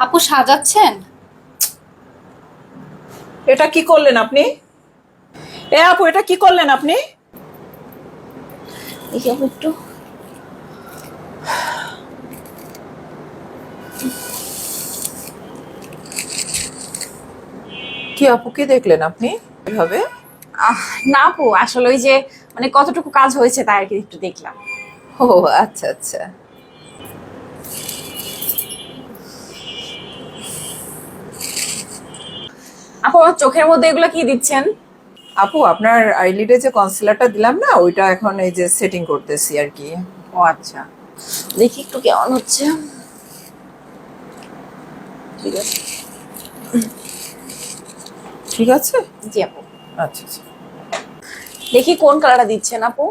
আপু সাজাচ্ছেন? এটা কি করলেন আপনি? এ আপু এটা কি করলেন আপনি? দেখি আপু একটু। কি আপু কি দেখলেন আপনি? এভাবে আহ, না আপু আসলে ওই যে মানে কতটুকু কাজ হয়েছে তাই আর কি একটু দেখলাম। ও আচ্ছা আচ্ছা। আপু আমার চোখের মধ্যে এগুলো কি দিচ্ছেন? আপু আপনার আইলিডে যে কনসিলারটা দিলাম না ওইটা এখন এই যে সেটিং করতেছি আর কি। ও আচ্ছা। দেখি একটু কেমন হচ্ছে। ঠিক আছে। ঠিক আছে? জি আপু। আচ্ছা আচ্ছা। দেখি কোন কালারটা দিচ্ছেন আপু?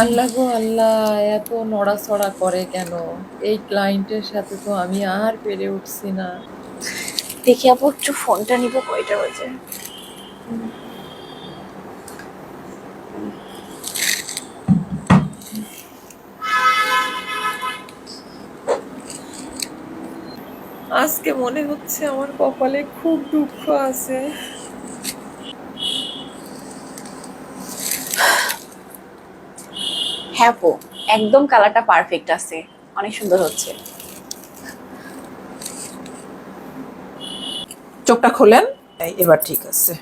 আল্লাহ গো আল্লাহ এত নড়াচড়া করে কেন? এই ক্লায়েন্টের সাথে তো আমি আর পেরে উঠছি না। দেখি আপু একটু ফোনটা নিব কয়টা বাজে? আজকে মনে হচ্ছে আমার কপালে খুব দুঃখ আছে। হ্যাঁ আপু একদম কালারটা পারফেক্ট আছে। অনেক সুন্দর হচ্ছে। চোখটা খোলেন এবার ঠিক আছে।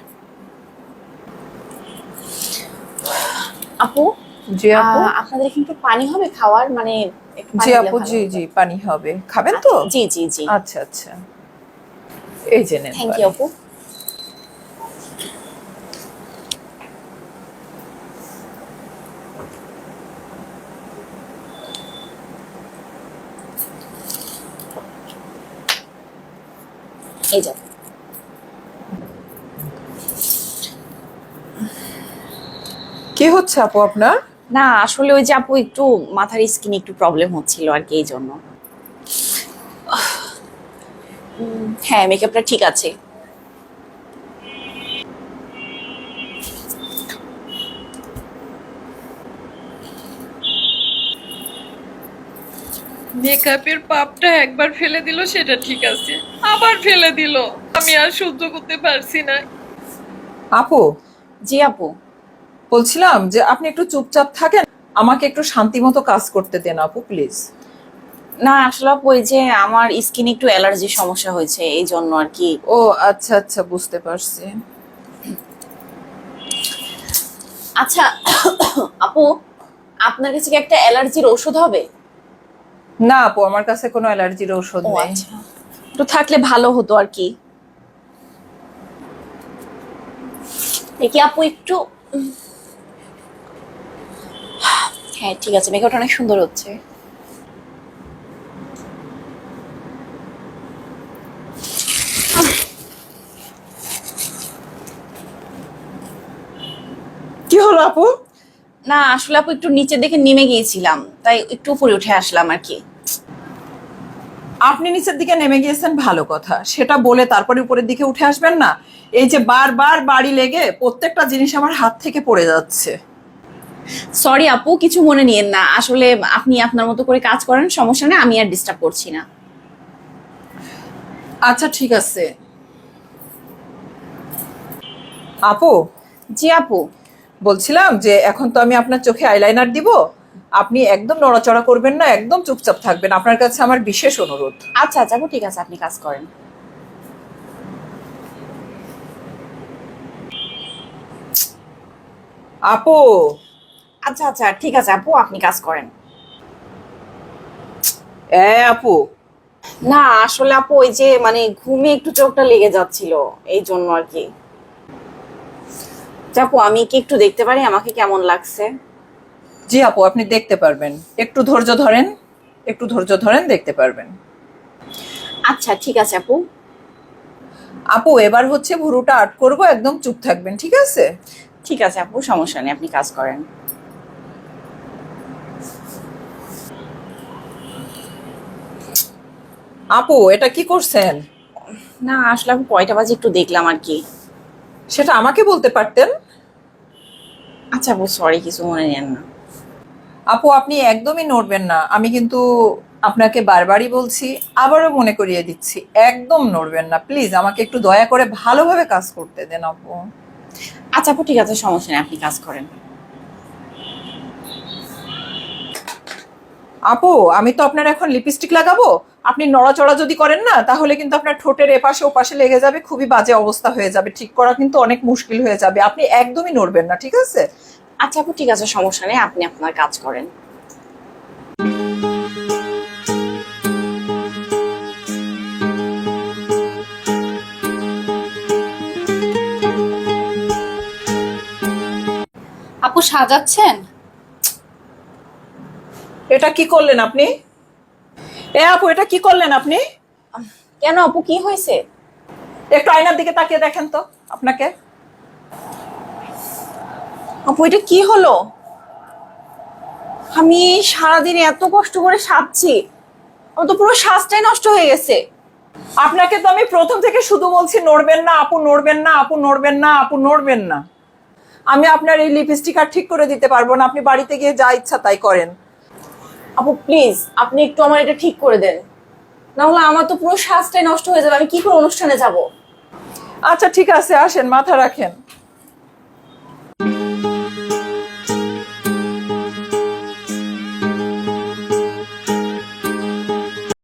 আপু? জি আপু? আপনাদের একটু পানি হবে খাওয়ার? মানে জি আপু জি জি পানি হবে। খাবেন তো? জি জি জি। আচ্ছা আচ্ছা। এই যে নেন থ্যাংক ইউ আপু। এই যাও কি হচ্ছে আপু আপনার? না আসলে ওই যে আপু একটু মাথার স্কিনে একটু প্রবলেম হচ্ছিল আর কি এই জন্য হ্যাঁ মেকআপটা ঠিক আছে। মেকআপের পাপটা একবার ফেলে দিল সেটা ঠিক আছে। আবার ফেলে দিল। আমি আর সহ্য করতে পারছি না। আপু? জি আপু। বলছিলাম যে আপনি একটু চুপচাপ থাকেন। আমাকে একটু শান্তি মতো কাজ করতে দেন আপু প্লিজ। না আসলে আপু ওই যে আমার স্কিনে একটু অ্যালার্জির সমস্যা হয়েছে এই জন্য আর কি। ও আচ্ছা আচ্ছা বুঝতে পারছি। আচ্ছা আপু আপনার কাছে কি একটা অ্যালার্জির ওষুধ হবে? না আপু আমার কাছে কোনো অ্যালার্জির ঔষধ ও নেই। আচ্ছা। একটু থাকলে ভালো হতো আর কি। দেখি আপু একটু। হ্যাঁ ঠিক আছে মেকআপটা অনেক সুন্দর হচ্ছে। কি হলো আপু? না আসলে আপু একটু নিচে দেখে নেমে গিয়েছিলাম তাই একটু উপরে উঠে আসলাম আর কি। আপনি নিচের দিকে নেমে গিয়েছেন ভালো কথা। সেটা বলে তারপরে উপরের দিকে উঠে আসবেন না। এই যে বারবার বাড়ি লেগে প্রত্যেকটা জিনিস আমার হাত থেকে পড়ে যাচ্ছে। সরি আপু কিছু মনে নিয়েন না। আসলে আপনি আপনার মতো করে কাজ করেন সমস্যা নেই আমি আর ডিস্টার্ব করছি না। আচ্ছা ঠিক আছে। আপু? জি আপু। বলছিলাম যে এখন তো আমি আপনার চোখে আইলাইনার দিব। আপনি একদম নড়াচড়া করবেন না একদম চুপচাপ থাকবেন। আপনার কাছে আমার বিশেষ অনুরোধ। আচ্ছা আচ্ছা ঠিক আছে আপনি কাজ করেন। আপু! আচ্ছা আচ্ছা ঠিক আছে আপু আপনি কাজ করেন। এ আপু! না আসলে আপু ওই যে মানে ঘুমে একটু চোখটা লেগে যাচ্ছিল এই জন্য আর কি। আপু আমি কি একটু দেখতে পারি? আমাকে কেমন লাগছে? জি আপু আপনি দেখতে পারবেন। একটু ধৈর্য ধরেন একটু ধৈর্য ধরেন দেখতে পারবেন। আচ্ছা ঠিক আছে আপু। আপু এবার হচ্ছে ভুরুটা আট করব একদম চুপ থাকবেন ঠিক আছে? ঠিক আছে আপু সমস্যা নেই আপনি কাজ করেন। আপু এটা কি করছেন? না আসলে আপু কয়টা বাজে একটু দেখলাম আর কি। সেটা আমাকে বলতে পারতেন? আচ্ছা আপু সরি কিছু মনে নেন না। আপু আপনি একদমই নড়বেন না। আমি কিন্তু আপনাকে বারবারই বলছি আবারও মনে করিয়ে দিচ্ছি একদম নড়বেন না। প্লিজ আমাকে একটু দয়া করে ভালোভাবে কাজ করতে দেন আপু। আচ্ছা আপু ঠিক আছে সমস্যা নেই আপনি কাজ করেন। আপু আমি তো আপনার এখন লিপস্টিক লাগাবো। আপনি নড়াচড়া যদি করেন না তাহলে কিন্তু আপনার ঠোঁটের এপাশে ওপাশে লেগে যাবে খুবই বাজে অবস্থা হয়ে যাবে। ঠিক করা কিন্তু অনেক মুশকিল হয়ে যাবে। আপনি একদমই নড়বেন না ঠিক আছে? আচ্ছা আপু ঠিক আছে সমস্যা নেই আপনি আপনার কাজ করেন। আপু সাজাচ্ছেন? এটা কি করলেন আপনি? এ আপু এটা কি করলেন আপনি? কেন আপু কি হয়েছে? একটু আয়নার দিকে তাকিয়ে দেখেন তো আপনাকে। আপু, এটা কি হলো? আমি সারাদিন এত কষ্ট করে সাজছি আমার তো পুরো সাজটাই নষ্ট হয়ে গেছে। আপনাকে তো আমি প্রথম থেকে শুধু বলছি, নড়বেন না, আপু, নড়বেন না, আপু, নড়বেন না, আপু, নড়বেন না। আমি আপনার এই লিপস্টিক আর ঠিক করে দিতে পারব না, আপনি বাড়িতে গিয়ে যা ইচ্ছা তাই করেন। আপু প্লিজ আপনি একটু আমার এটা ঠিক করে দেন। না হলে আমার তো পুরো সাজটাই নষ্ট হয়ে যাবে, আমি কি করে অনুষ্ঠানে যাব? আচ্ছা ঠিক আছে, আসেন, মাথা রাখেন।